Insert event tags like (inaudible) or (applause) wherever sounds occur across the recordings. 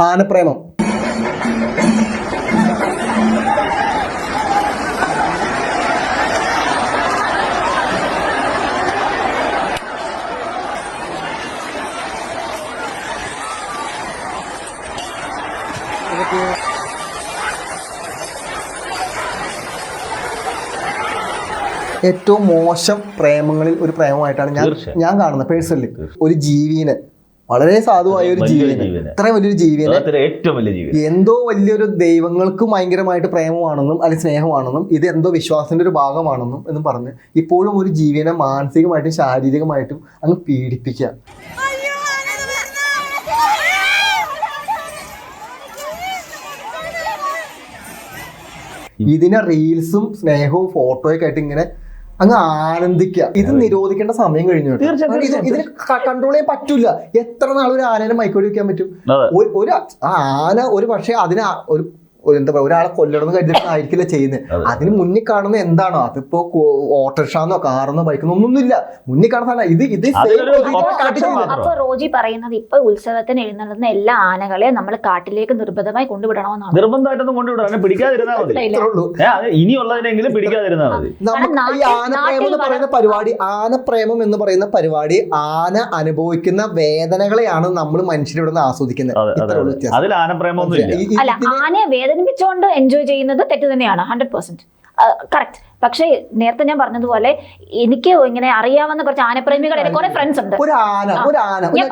ആനപ്രേമം. ഏറ്റവും മോശം പ്രേമങ്ങളിൽ ഒരു പ്രേമമായിട്ടാണ് ഞാൻ ഞാൻ കാണുന്നത് പേഴ്സണലി ഒരു ജീവിനെ. വളരെ സാധുവായ ഒരു ജീവിയാണ് ഇത്രയും വലിയൊരു ജീവിയാണ് ഏറ്റവും വലിയ ജീവി എന്തോ വലിയൊരു ദൈവങ്ങൾക്ക് ഭയങ്കരമായിട്ട് പ്രേമമാണെന്നും അല്ലെങ്കിൽ സ്നേഹമാണെന്നും ഇത് എന്തോ വിശ്വാസത്തിന്റെ ഒരു ഭാഗമാണെന്നും എന്നും പറഞ്ഞ് ഇപ്പോഴും ഒരു ജീവിനെ മാനസികമായിട്ടും ശാരീരികമായിട്ടും അങ്ങ് പീഡിപ്പിക്കുക. ഇതിനെ റീൽസും സ്നേഹവും ഫോട്ടോയൊക്കെ ആയിട്ട് ഇങ്ങനെ അങ്ങ് ആനന്ദിക്കുക. ഇത് നിരോധിക്കേണ്ട സമയം കഴിഞ്ഞു കേട്ടോ. തീർച്ചയായും, ഇതിന് കൺട്രോൾ ചെയ്യാൻ പറ്റില്ല എത്ര നാൾ ഒരു ആനേനെ മൈക്കോടി വെക്കാൻ പറ്റും? ഒരു- ആന ഒരു പക്ഷേ അതിന് ഒരു എന്താ പറയുക ഒരാളെ കൊല്ലണമെന്ന് കരുതിയിട്ടായിരിക്കില്ല ചെയ്യുന്നത് അതെ. അതിന് മുന്നിൽ കാണുന്ന എന്താണോ അതിപ്പോ ഓട്ടോറിക്ഷാന്നോ കാറെന്നോ ബൈക്കെന്നോ ഒന്നുമില്ല മുന്നിൽ കാണുന്ന ഇത് ഇത് അപ്പൊ റോജി പറയുന്നത് ഇപ്പൊ ഉത്സവത്തിന് എഴുന്നള്ളുന്ന എല്ലാ ആനകളെ നമ്മൾ കാട്ടിലേക്ക് നിർബന്ധമായി കൊണ്ടുവിടണമെന്നാണ്. നിർബന്ധമായിട്ടൊന്നും കൊണ്ടുവിടാം പിടിക്കാതിരുന്നാൽ മതി. ഇനിയുള്ളതിനെങ്കിലും പിടിക്കാതിരുന്നാൽ മതി. ഈ ആനപ്രേമം എന്ന് പറയുന്ന പരിപാടി ആനപ്രേമം എന്ന് പറയുന്ന പരിപാടി ആന അനുഭവിക്കുന്ന വേദനകളെയാണ് നമ്മൾ മനുഷ്യരിവിടെ നിന്ന് ആസ്വദിക്കുന്നത് അതിൽ ഇതിന് ആനയെ വേദനിപ്പിച്ചുകൊണ്ട് എൻജോയ് ചെയ്യുന്നത് തെറ്റ് തന്നെയാണ് ഹൺഡ്രഡ് പെർസെന്റ് കറക്റ്റ് പക്ഷേ നേരത്തെ ഞാൻ പറഞ്ഞതുപോലെ എനിക്ക് ഇങ്ങനെ അറിയാവുന്ന കുറച്ച് ആനപ്രേമികൾ എന്റെ കുറെ ഫ്രണ്ട്സ് ഉണ്ട്. ഒരു ആന ഒരു ആന. ഒരു-?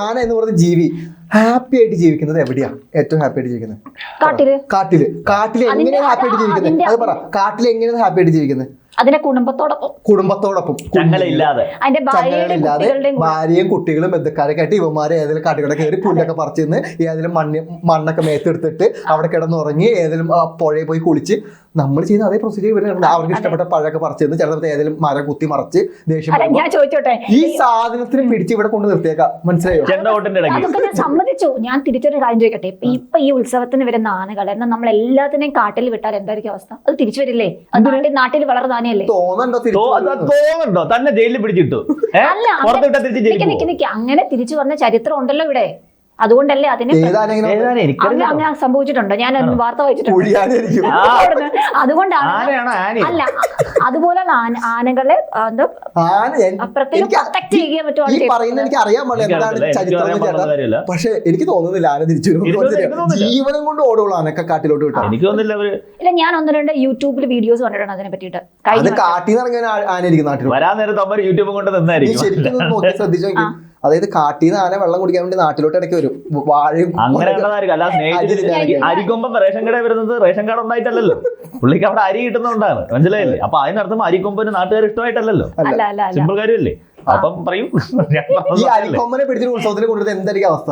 ആന എന്ന് പറഞ്ഞ ജീവി ഹാപ്പി ആയിട്ട് ജീവിക്കുന്നത് എവിടെയാ? ഏറ്റവും ഹാപ്പി ആയിട്ട് ജീവിക്കുന്നത്? കാട്ടിൽ. കാട്ടിൽ. കാട്ടിൽ എങ്ങനെയാണ് ഹാപ്പി ആയിട്ട് ജീവിക്കുന്നത്? അത് പറ. കാട്ടിൽ എങ്ങനെയാണ് ഹാപ്പി ആയിട്ട് ജീവിക്കുന്നത്? അതിന്റെ കുടുംബത്തോടൊപ്പം. കുടുംബത്തോടൊപ്പം. ചങ്ങലയില്ലാതെ. അതിന്റെ ഭാര്യയില്ലാതെ ഭാര്യയും കുട്ടികളും ബന്ധുക്കാരൊക്കെ ആയിട്ട് ഇവന്മാരെ ഏതെങ്കിലും കാട്ടുകട കയറി പുല്ലൊക്കെ പറിച്ചിരുന്ന് നിന്ന് ഏതെങ്കിലും മണ്ണ് മണ്ണൊക്കെ മേത്തെടുത്തിട്ട് അവിടെ കിടന്നുറങ്ങി ഏതെങ്കിലും പുഴയിൽ പോയി കുളിച്ച് നമ്മൾ ചെയ്യുന്ന അതേ പ്രൊസീജിയർ വരുന്നുണ്ട് അവർക്ക് ഇഷ്ടപ്പെട്ട പഴമൊക്കെ പറിച്ച് നിന്ന് ചിലപ്പോൾ ഏതെങ്കിലും മരം കുത്തി മറിച്ച് ദേഷ്യം അല്ല ഞാൻ ചോദിച്ചോട്ടെ? ഈ സാധനത്തിന് പിടിച്ച് ഇവിടെ കൊണ്ട് നിർത്തിയേക്കാം. മനസ്സിലായോ? അതൊക്കെ ഞാൻ സമ്മതിച്ചു. ഞാൻ തിരിച്ചൊരു കാര്യം ചോദിക്കട്ടെ? ഇപ്പൊ ഈ ഉത്സവത്തിന് വരുന്ന ആനകൾ എന്നാൽ നമ്മൾ എല്ലാത്തിനെയും കാട്ടിൽ വിട്ടാൽ എന്തായിരിക്കും അവസ്ഥ? അത് തിരിച്ചു വരില്ലേ? അത് നാട്ടിൽ വളർന്നാനല്ലേ തോന്നുന്നുണ്ടോ തന്നെ ജയിലിൽ പിടിച്ചിട്ടു. അല്ല പുറത്തിട്ട തിരിച്ച് നിക്ക് ജയിലിൽ നിക്ക് നിക്ക്. അങ്ങനെ തിരിച്ചു വന്ന ചരിത്രം ഉണ്ടല്ലോ ഇവിടെ. അതുകൊണ്ടല്ലേ അതിന് ഏതാണ് അങ്ങനെ സംഭവിച്ചിട്ടുണ്ടോ. ഞാൻ വാർത്ത വായിച്ചിട്ടുണ്ട്. അതുകൊണ്ടാണ് ആനയാണോ? ആന അല്ല അതുപോലുള്ള ആനകളെ എനിക്ക് എനിക്ക്. എനിക്ക് പക്ഷെ എനിക്ക് തോന്നുന്നില്ല ആന തിരിച്ചു എനിക്ക് എനിക്ക്. ജീവനം കൊണ്ട് ഓടുള്ള ആനൊക്കെ കാട്ടിലോട്ട് വിട്ടാ. എനിക്ക് തോന്നുന്നില്ല അവർ ഇല്ല ഞാൻ ഒന്ന് രണ്ട് യൂട്യൂബിൽ വീഡിയോസ് കണ്ടിട്ടുണ്ട് അതിനെ പറ്റിയിട്ട്. അത് നിന്ന് ഇറങ്ങിയ ആന ഇറങ്ങിയ നാട്ടിൽ വരാൻ നേരത്തെ യൂട്യൂബ് കൊണ്ട് നിന്നായിരിക്കും. ശരിക്കും നോക്കി ശ്രദ്ധിച്ചു നോക്കി കാട്ടിൽ നിന്ന് ആന വെള്ളം കുടിക്കാൻ വേണ്ടി നാട്ടിലോട്ട് ഇടയ്ക്ക് വരും. വാഴയും അരിക്കൊമ്പം റേഷൻ കട വരുന്നത് റേഷൻ കാർഡ് ഉണ്ടായിട്ടല്ലല്ലോ പുള്ളിക്ക് അവിടെ അരി കിട്ടുന്നതുകൊണ്ടാണ്. മനസ്സിലായില്ലേ? അപ്പൊ അതിനർത്ഥം അരിക്കൊമ്പന് നാട്ടുകാർ ഇഷ്ടമായിട്ടല്ലല്ലോ. സിമ്പിൾ കാര്യമല്ലേ? അപ്പം പറയും. ഈ? അരിക്കൊമ്പനെ പിടിച്ചിട്ട് ഉത്സവത്തിന് കൊണ്ടുവരുന്നത് എന്തായിരിക്കും അവസ്ഥ?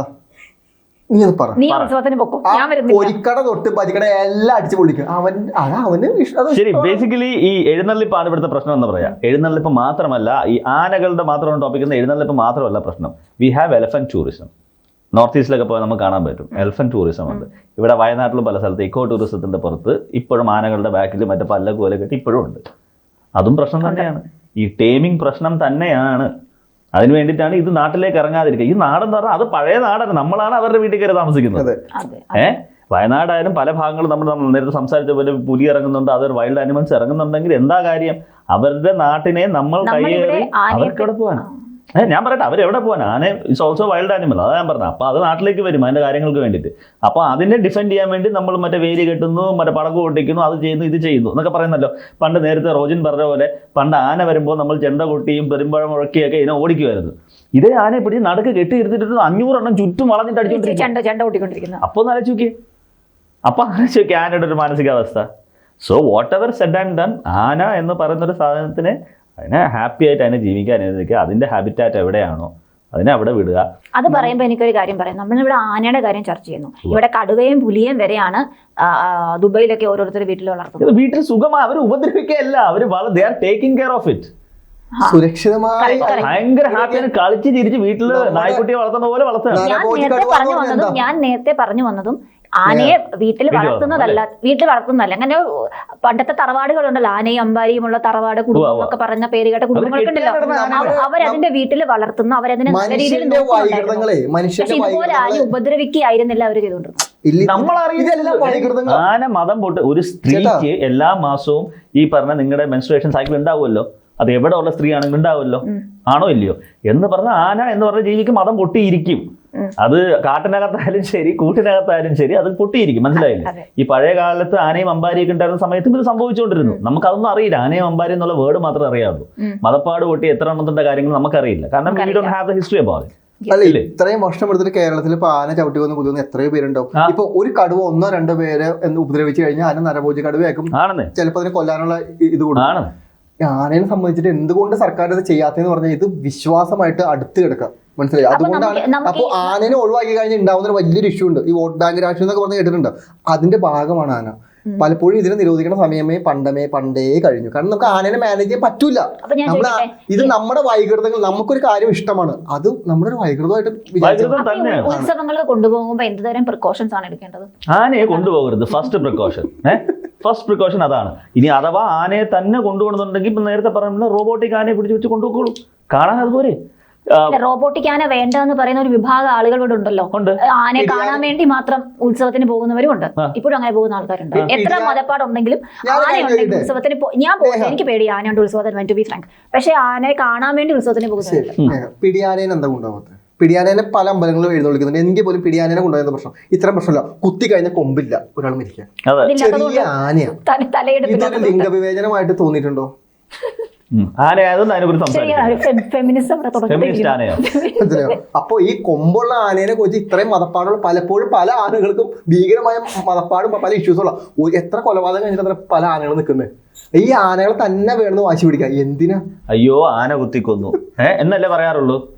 നീ അത് പറ. നീ ഉത്സവത്തിന് പൊക്കും? ഞാൻ വരുന്നില്ല. തൊട്ട് പരിക്കട എല്ലാം അടിച്ചു പൊളിക്കും. അവൻ അതാ അവന് ഇഷ്ടം. ശരി. ബേസിക്കലി ഈ എഴുന്നള്ളിപ്പാണ് ഇവിടുത്തെ പ്രശ്നം എന്ന് പറയാം. എഴുന്നള്ളിപ്പ് മാത്രമല്ല ഈ ആനകളുടെ മാത്രമാണ് ടോപ്പിക് എന്ന എഴുന്നള്ളിപ്പ് മാത്രമല്ല പ്രശ്നം. We have elephant tourism north ഈസ്റ്റിലൊക്കെ പോയാൽ നമുക്ക് കാണാൻ പറ്റും. എലഫന്റ് ടൂറിസം ഉണ്ട്. ഇവിടെ വയനാട്ടിലും പല സ്ഥലത്ത് ഇക്കോ ടൂറിസത്തിന്റെ പുറത്ത് ഇപ്പോഴും ആനകളുടെ ബാക്കിൽ മറ്റേ പല്ല കോല കെട്ടി ഇപ്പോഴും ഉണ്ട്. അതും പ്രശ്നം തന്നെയാണ്. ഈ ടേമിംഗ് പ്രശ്നം തന്നെയാണ്. അതിന് വേണ്ടിയിട്ടാണ് ഇത് നാട്ടിലേക്ക് ഇറങ്ങാതിരിക്കുക. ഈ നാടെന്ന് പറഞ്ഞാൽ അത് പഴയ നാടാണ് നമ്മളാണ് അവരുടെ വീട്ടിൽ കയറി താമസിക്കുന്നത്. ഏഹ് വയനാടായാലും പല ഭാഗങ്ങളും നമ്മൾ നമ്മൾ നേരത്തെ സംസാരിച്ച പോലെ പുലി ഇറങ്ങുന്നുണ്ട് അതൊരു വൈൽഡ് ആനിമൽസ് ഇറങ്ങുന്നുണ്ടെങ്കിൽ എന്താ കാര്യം? അവരുടെ നാട്ടിനെ നമ്മൾ കൈയേറി അവർക്ക് ആനയെ ഞാൻ പറയട്ടെ അവരെവിടെ പോകാൻ ആനെ ഇറ്റ്സ് ഓൾസോ വൈൽഡ് ആനിമൽ അതാ ഞാൻ പറഞ്ഞത് അപ്പോൾ അത് നാട്ടിലേക്ക് വരും അതിന്റെ കാര്യങ്ങൾക്ക് വേണ്ടിയിട്ട്. അപ്പോൾ അതിനെ ഡിഫെൻഡ് ചെയ്യാൻ വേണ്ടി നമ്മൾ മറ്റേ വേലി കെട്ടുന്നു മറ്റേ പടക്ക് പൊട്ടിക്കുന്നു അത് ചെയ്യുന്നു ഇത് ചെയ്യുന്നു എന്നൊക്കെ പറയുന്നല്ലോ. പണ്ട് നേരത്തെ റോജിൻ പറഞ്ഞ പോലെ പണ്ട് ആന വരുമ്പോൾ നമ്മൾ ചെണ്ട കൊട്ടിയും പെരുമ്പഴം മുഴക്കിയൊക്കെ ഇതിനെ ഓടിക്കുമായിരുന്നു. ഇതേ ആനയെ പിടിച്ച് നടക്ക് കെട്ടിയിരുത്തിട്ട് അഞ്ഞൂറെണ്ണം ചുറ്റും വളഞ്ഞിട്ട് അടിച്ചുകൊണ്ടിരിക്കുന്നു അപ്പോൾ ഒന്ന് ആലോചിച്ച് നോക്കിയേ. അപ്പോൾ ആലോചിച്ച് നോക്കിയേ ആനയുടെ ഒരു മാനസികാവസ്ഥ. So whatever said and done ആന എന്ന് പറയുന്ന ഒരു സാധനത്തിനെ അതിനെ ഹാപ്പി ആയിട്ട് അതിനെ ജീവിക്കാൻ അനുവദിക്കുക. അതിന്റെ ഹാബിറ്റാറ്റ് എവിടെയാണോ അതിനെ അവിടെ വിടുക. അത് പറയുമ്പോൾ എനിക്കൊരു കാര്യം പറയാം. നമ്മളിവിടെ ആനയുടെ കാര്യം ചർച്ച ചെയ്യുന്നു. ഇവിടെ കടുവയും പുലിയും വരെയാണ് ദുബൈയിലൊക്കെ ഓരോരുത്തർ വീട്ടിൽ വളർത്തുന്നത് വീട്ടിൽ സുഖമായി അവർ ഉപദ്രവിക്കുകയല്ല. അവർ they are taking care of it സുരക്ഷിതമായി. ഭയങ്കര ഹാപ്പിയാണ് കളിച്ച് ചിരിച്ച് വീട്ടിൽ നായ്ക്കുട്ടിയെ വളർത്തുന്ന പോലെ വളർത്തുക. ഞാൻ നേരത്തെ പറഞ്ഞു വന്നതും ഞാൻ നേരത്തെ പറഞ്ഞു വന്നതും ആനയെ വീട്ടിൽ വളർത്തുന്നതല്ല വീട്ടിൽ വളർത്തുന്നതല്ല. അങ്ങനെ പണ്ടത്തെ തറവാടുകളുണ്ടല്ലോ ആനയും അമ്പാരിയും ഉള്ള തറവാട് കുടുംബം ഒക്കെ എന്നൊക്കെ പറഞ്ഞ പേരുകേട്ട കുടുംബങ്ങൾക്കുണ്ടല്ലോ കെട്ടിയാടുന്ന ആനകൾ അവരതിന്റെ വീട്ടിൽ വളർത്തുന്നു അവരതിനെ നല്ല രീതിയിൽ പക്ഷെ ഇതുപോലെ ആരും വൈകൃതങ്ങളെ ഉപദ്രവിക്കുകയായിരുന്നില്ല അവർ ചെയ്തുകൊണ്ടിരുന്നത്. നമ്മൾ ആന മതം പൊട്ട് ഒരു സ്ത്രീക്ക് എല്ലാ മാസവും ഈ പറഞ്ഞ നിങ്ങളുടെ മെൻസ്ട്രേഷൻ സൈക്കിൾ ഉണ്ടാവുമല്ലോ. അത് എവിടെ ഉള്ള സ്ത്രീ ആണെങ്കിലും ഉണ്ടാവുമല്ലോ ആണോ ഇല്ലയോ? എന്ന് പറഞ്ഞ ആന എന്ന് പറഞ്ഞ ജീവിക്ക് മതം പൊട്ടിയിരിക്കും. അത് കാട്ടിനകത്തായാലും ശരി കൂട്ടിനകത്തായാലും ശരി അത് പൊട്ടിയിരിക്കും മനസ്സിലായില്ലേ? ഈ പഴയ കാലത്ത് ആനയും അമ്പാരിയൊക്കെ ഉണ്ടായിരുന്ന സമയത്തും ഇത് സംഭവിച്ചുകൊണ്ടിരുന്നു. നമുക്ക് നമുക്കതൊന്നും അറിയില്ല. ആനയും അമ്പാരി എന്നുള്ള വേർഡ് മാത്രമേ അറിയാവുള്ളൂ. മതപ്പാട് പൊട്ടി എത്ര എണ്ണത്തിന്റെ കാര്യങ്ങൾ നമുക്കറിയില്ല. കാരണം we don't have the history about അല്ല ഇല്ലേ? ഇത്രയും വർഷം എടുത്തിട്ട് കേരളത്തിൽ ഇപ്പൊ ആന ചവിട്ടി വന്ന് കുതിർന്ന് എത്രയോ പേരുണ്ടാവും. ഇപ്പൊ ഒരു കടുവ ഒന്നോ രണ്ടോ പേരെ എന്ന് ഉപദ്രവിച്ചു കഴിഞ്ഞാൽ ആന നരഭോജി കടുവയാക്കും. ചിലപ്പോ ചിലപ്പോൾ അതിനെ കൊല്ലാനുള്ള ഇത് കൊടുക്കും. ഈ ആനയെ സംബന്ധിച്ചിട്ട് എന്തുകൊണ്ട് സർക്കാർ ഇത് ചെയ്യാത്തെന്ന് പറഞ്ഞാൽ ഇത് വിശ്വാസമായിട്ട് അടുത്ത് കിടക്കാം മനസ്സിലായി. അപ്പൊ അതുകൊണ്ടാണ് അപ്പൊ ആനനെ ഒഴിവാക്കി കഴിഞ്ഞാൽ ഉണ്ടാവുന്ന ഒരു വലിയൊരു ഇഷ്യൂ ഉണ്ട്. ഈ വോട്ട് ബാങ്ക് രാഷ്ട്രീയം എന്നൊക്കെ പറഞ്ഞ് കേട്ടിട്ടുണ്ട്. അതിന്റെ ഭാഗമാണ് ആന. പലപ്പോഴും ഇതിനെ നിരോധിക്കുന്ന സമയമേ പണ്ടമേ പണ്ടേ കഴിഞ്ഞു. കാരണം നമുക്ക് ആനനെ മാനേജ് ചെയ്യാൻ പറ്റൂല. നമ്മൾ ഇത് നമ്മുടെ വൈകൃതങ്ങൾ നമുക്കൊരു കാര്യം ഇഷ്ടമാണ്. അത് നമ്മുടെ ഒരു വൈകൃതമായിട്ട് ഉത്സവങ്ങൾക്ക് കൊണ്ടുപോകുമ്പോൾ എന്തുതരം പ്രിക്കോഷൻസ് ആണ് എടുക്കേണ്ടത്? ആനയെ കൊണ്ടുപോകരുത്. ഫസ്റ്റ് പ്രിക്കോഷൻ ഫസ്റ്റ് പ്രിക്കോഷൻ അതാണ്. ഇനി അഥവാ ആനയെ തന്നെ കൊണ്ടുപോകണമെന്നുണ്ടെങ്കിൽ ഇപ്പൊ നേരത്തെ പറഞ്ഞ റോബോട്ടിക് ആനയെ പിടിച്ച് വെച്ച് കൊണ്ടുപോകുള്ളൂ കാണാൻ അതുപോലെ. റോബോട്ടിക് ആന വേണ്ട എന്ന് പറയുന്ന ഒരു വിഭാഗം ആളുകൾ ഇവിടെ ഉണ്ടല്ലോ. ആനയെ കാണാൻ വേണ്ടി മാത്രം ഉത്സവത്തിന് പോകുന്നവരും ഉണ്ട്. ഇപ്പോഴും അങ്ങനെ പോകുന്ന ആൾക്കാരുണ്ട്. എത്ര മതപ്പാടുണ്ടെങ്കിലും ഞാൻ ഒരു ആനയുണ്ടെങ്കിൽ ഉത്സവത്തിന് ഞാൻ പോകുന്നത് എനിക്ക് പേടി ആനയുണ്ട് ഉത്സവത്തിന് ടു ബി ഫ്രാങ്ക് പക്ഷെ ആനയെ കാണാൻ വേണ്ടി ഉത്സവത്തിന് പോകുന്നവരുണ്ട്. ശരി പിടിയാനേനെ പല അമ്പലങ്ങളും എഴുന്നള്ളിക്കുന്നുണ്ട് എങ്കിൽ പോലും പിടിയാനേനെ കൊണ്ടുവരുന്ന പ്രശ്നം. ഇത്ര പ്രശ്നമില്ല. കുത്തി കഴിഞ്ഞ കൊമ്പില്ല ഒരാൾ മരിക്കാൻ. അതെ. ചെറിയ ആനയാണ് തല- ഇതൊരു ലിംഗവിവേചനമായിട്ട് തോന്നിയിട്ടുണ്ടോ? (laughs) ആനയായതുകൊണ്ട് സംസാരിക്കും. മനസ്സിലായോ അപ്പൊ ഈ കൊമ്പുള്ള ആനേനെ കുറിച്ച് ഇത്രയും മതപ്പാടുള്ള പലപ്പോഴും പല ആനകൾക്കും ഭീകരമായ മതപ്പാടും പല ഇഷ്യൂസും ഉള്ള ഒ- എത്ര കൊലപാതകം കഴിഞ്ഞിട്ട് അത്ര പല ആനകൾ നിൽക്കുന്നത് ഈ ആനകളെ തന്നെ വേണമെന്ന് വാശി പിടിക്കാം. എന്തിനാ? അയ്യോ ആന കുത്തിക്കൊന്നു. ഏഹ് എന്നല്ലേ പറയാറുള്ളൂ?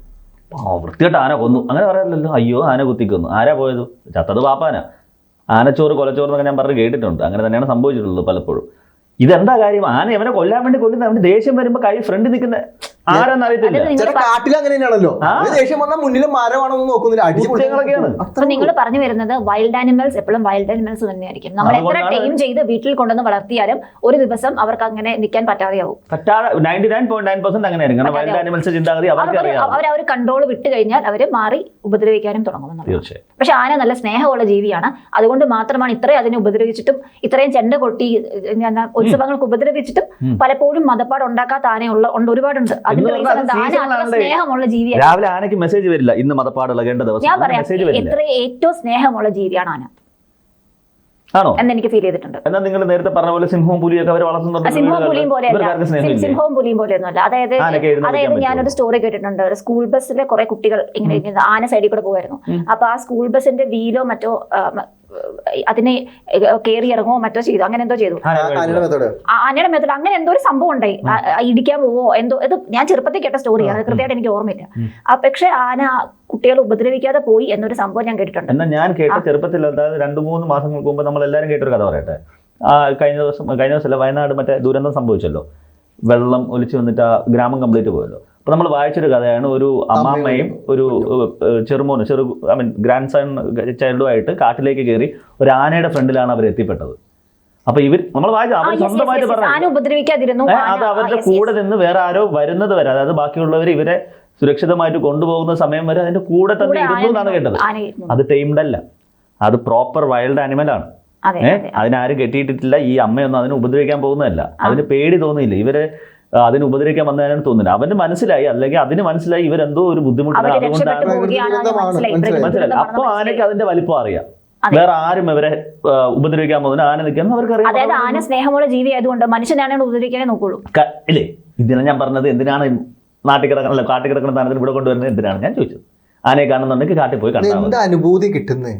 ആ വൃത്തികെട്ട ആന കൊന്നു. അങ്ങനെ പറയാറില്ലല്ലോ. അയ്യോ ആന കുത്തിക്കൊന്നു. ആരാ പോയത്? ചത്തത് പാപ്പാന. ആനച്ചോറ് കൊലച്ചോറ് എന്നൊക്കെ ഞാൻ പറഞ്ഞ് കേട്ടിട്ടുണ്ട്. അങ്ങനെ തന്നെയാണ് സംഭവിച്ചിട്ടുള്ളത് പലപ്പോഴും. ഇതെന്താ കാര്യം? ആന എവനെ കൊല്ലാൻ വേണ്ടി കൊല്ലുന്ന അവന് ദേഷ്യം വരുമ്പോൾ കൈ ഫ്രണ്ട് നിൽക്കുന്ന അത് കാട്ടിൽ അങ്ങനെ തന്നെയാണല്ലോ ഒരു ദേഷ്യം വന്നാൽ മുന്നിൽ നോക്കുന്നില്ല. നിങ്ങൾ പറഞ്ഞു വരുന്നത് വൈൽഡ് ആനിമൽസ് എപ്പോഴും വൈൽഡ് ആനിമൽസ് തന്നെയായിരിക്കും. നമ്മൾ എത്ര ടൈം ചെയ്ത് വീട്ടിൽ കൊണ്ടുവന്ന് വളർത്തിയാലും ഒരു ദിവസം അവർക്ക് അങ്ങനെ നിൽക്കാൻ പറ്റാതെയാവും. അവർ അവർ കൺട്രോൾ വിട്ട് കഴിഞ്ഞാൽ അവർ മാറി ഉപദ്രവിക്കാനും തുടങ്ങും പക്ഷെ ആന നല്ല സ്നേഹമുള്ള ജീവിയാണ്. അതുകൊണ്ട് മാത്രമാണ് ഇത്രയും അതിനെ ഉപദ്രവിച്ചിട്ടും ഇത്രയും ചെണ്ട കൊട്ടി ഉത്സവങ്ങൾക്ക് ഉപദ്രവിച്ചിട്ടും പലപ്പോഴും മതപ്പാട് ഉണ്ടാക്കാത്ത ആനയുള്ള ഉണ്ട് ഒരുപാടുണ്ട്. അതിന്റെ സ്നേഹമുള്ള ജീവിയാണ്. രാവിലെ ആനയ്ക്ക് മെസ്സേജ് വരില്ല. ഇന്ന് മതപ്പാട് ഇളകേണ്ട ദിവസം. ഞാൻ പറയാം. മെസ്സേജ് വരില്ല. എത്ര ഏറ്റവും സ്നേഹമുള്ള ജീവിയാണ് ആന. ആണോ? എന്ന് എനിക്ക് ഫീൽ ചെയ്തിട്ടുണ്ട്. എന്നാൽ നിങ്ങൾ നേരത്തെ പറഞ്ഞ പോലെ സിംഹവും പുലിയൊക്കെ അവർ വളർത്തുന്നുണ്ട് സിംഹവും പുലിയും പോലെയല്ല. സിംഹവും പുലിയും പോലെയൊന്നുമല്ല. അതായത് അതായത്? ഞാനൊരു സ്റ്റോറി കേട്ടിട്ടുണ്ട്. ഒരു സ്കൂൾ ബസ്സിലെ കുറെ കുട്ടികൾ ഇങ്ങനെ ആന സൈഡിൽ കൂടെ പോകുമായിരുന്നു അപ്പൊ ആ സ്കൂൾ ബസ്സിന്റെ വീലോ മറ്റോ അതിനെ കയറി ഇറങ്ങുമോ മറ്റോ ചെയ്തു. അങ്ങനെ എന്തോ ചെയ്തു. ആനയുടെ മെത്തേഡ് അങ്ങനെ എന്തോ ഒരു സംഭവം ഉണ്ടായി. ഇടിക്കാൻ പോവോ എന്തോ ഇത് ഞാൻ ചെറുപ്പത്തിൽ കേട്ട സ്റ്റോറിയാണ് കൃത്യമായിട്ട് എനിക്ക് ഓർമ്മയില്ല. പക്ഷെ ആന കുട്ടികളെ ഉപദ്രവിക്കാതെ പോയി എന്നൊരു സംഭവം ഞാൻ കേട്ടിട്ടുണ്ട്. എന്നാൽ ഞാൻ കേട്ട ചെറുപ്പത്തിൽ അതായത് രണ്ട് മൂന്ന് മാസങ്ങൾക്ക് മുമ്പ് നമ്മൾ എല്ലാവരും കേട്ടൊരു കഥ പറയട്ടെ. ആ കഴിഞ്ഞ ദിവസം കഴിഞ്ഞ ദിവസമല്ല വയനാട് മറ്റേ ദുരന്തം സംഭവിച്ചല്ലോ. വെള്ളം ഒലിച്ചു വന്നിട്ട് ആ ഗ്രാമം കംപ്ലീറ്റ് പോയല്ലോ. അപ്പൊ നമ്മൾ വായിച്ചൊരു കഥയാണ് ഒരു അമ്മാമ്മയും ഒരു ചെറുമോനും ചെറു ഐ മീൻ ഗ്രാൻഡ് സൺ ചൈൽഡുമായിട്ട് കാട്ടിലേക്ക് കയറി ഒരു ആനയുടെ ഫ്രണ്ടിലാണ് അവർ എത്തിപ്പെട്ടത്. അപ്പൊ ഇവർ നമ്മൾ വായിച്ചു സ്വന്തമായിട്ട്. പറഞ്ഞു അത് അവരുടെ. കൂടെ നിന്ന് വേറെ ആരോ വരുന്നത് വരെ അതായത് ബാക്കിയുള്ളവർ ഇവരെ സുരക്ഷിതമായിട്ട് കൊണ്ടുപോകുന്ന സമയം വരെ അതിന്റെ കൂടെ തന്നെ ഇരുന്നു എന്നാണ് കേട്ടത്. അത് ടൈംഡ് അല്ല. അത് പ്രോപ്പർ വൈൽഡ് ആനിമൽ ആണ്. അതെ ഏഹ് അതെ. അതിനാരും കെട്ടിയിട്ടിട്ടില്ല. ഈ അമ്മയൊന്നും അതിനെ ഉപദ്രവിക്കാൻ പോകുന്നതല്ല. അതിന് പേടി തോന്നിയില്ല. ഇവർ അതിന് ഉപദ്രവിക്കാൻ വന്നതിനാണ് തോന്നുന്നത് അവന് മനസ്സിലായി. അല്ലെങ്കിൽ അതിന് മനസ്സിലായി ഇവരെന്തോ ഒരു ബുദ്ധിമുട്ടാണ് അതുകൊണ്ടാണ് മനസ്സിലായി. അപ്പൊ ആനയ്ക്ക് അതിന്റെ വലിപ്പം അറിയാം. വേറെ ആരും ഇവരെ ഉപദ്രവിക്കാൻ പോകുന്ന ആന നിൽക്കണം അവർക്കറിയാം. അതായത് ആന സ്നേഹമുള്ള ജീവി ആയതുകൊണ്ട് മനുഷ്യനാണ് ഉപദ്രവിക്കാനേ നോക്കുള്ളൂ. ഇല്ലേ? ഇതിനാണ് ഞാൻ പറഞ്ഞത് എന്തിനാണ് നാട്ടിൽ കിടക്കണ കാട്ടിൽ കിടക്കുന്ന താനത്തിന് ഇവിടെ കൊണ്ടുവരുന്നത് എന്തിനാണ്? ഞാൻ ചോദിച്ചത്. ആനയെ കാണുന്നുണ്ടെങ്കിൽ കാട്ടിൽ പോയി കണ്ടാൽ അനുഭൂതി കിട്ടുന്നത്